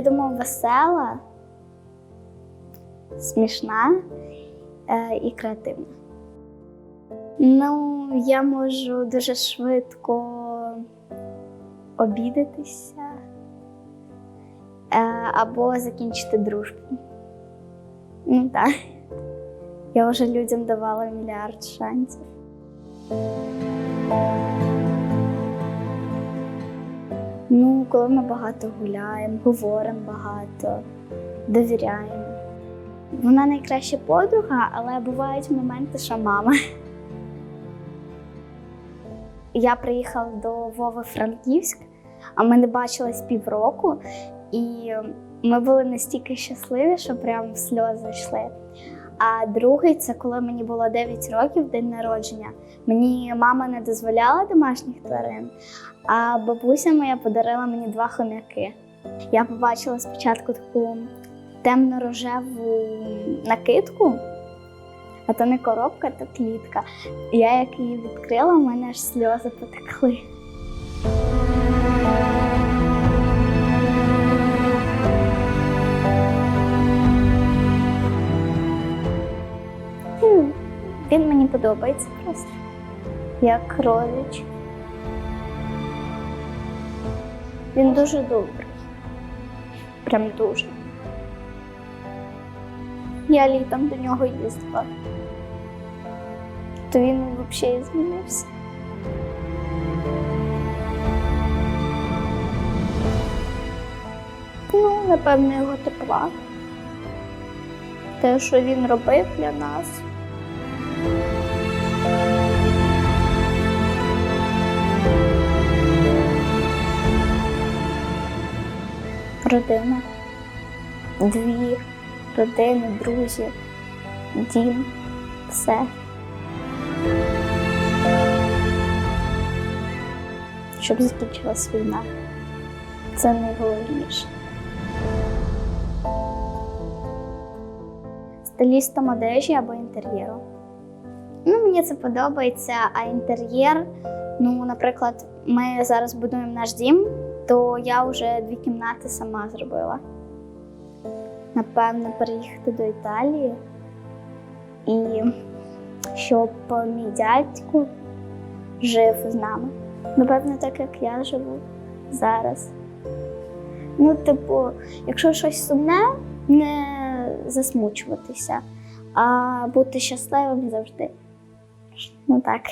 я думаю, весела, смішна е, і креативна. Ну, я можу дуже швидко обідатися е, або закінчити дружбу. Ну так. Я вже людям давала мільярд шансів. Ну, коли ми багато гуляємо, говоримо багато, довіряємо. Вона найкраща подруга, але бувають моменти, що мама. Я приїхала до Вови Франківськ, а ми не бачились півроку, і ми були настільки щасливі, що прям сльози йшли. А другий це коли мені було 9 років, день народження. Мені мама не дозволяла домашніх тварин, а бабуся моя подарила мені два хомяки. Я побачила спочатку таку темно-рожеву накидку, а то не коробка, то клітка. Я як її відкрила, у мене аж сльози потекли. Він мені подобається просто. Як родич. Він дуже добрий. Прям дуже. Я літом до нього їздила. То він взагалі змінився. Ну, напевно, його тепла. Те, що він робив для нас. Родина. Дві родини, друзі, дім, все. Щоб закінчилась війна. Це найголовніше. Стилістом одежі або інтер'єру. Ну, мені це подобається, а інтер'єр, ну, наприклад, ми зараз будуємо наш дім, то я вже дві кімнати сама зробила. Напевно, переїхати до Італії. І щоб мій дядько жив з нами. Напевно, так як я живу зараз. Ну, типу, якщо щось сумне, не засмучуватися, а бути щасливим завжди. Ну так.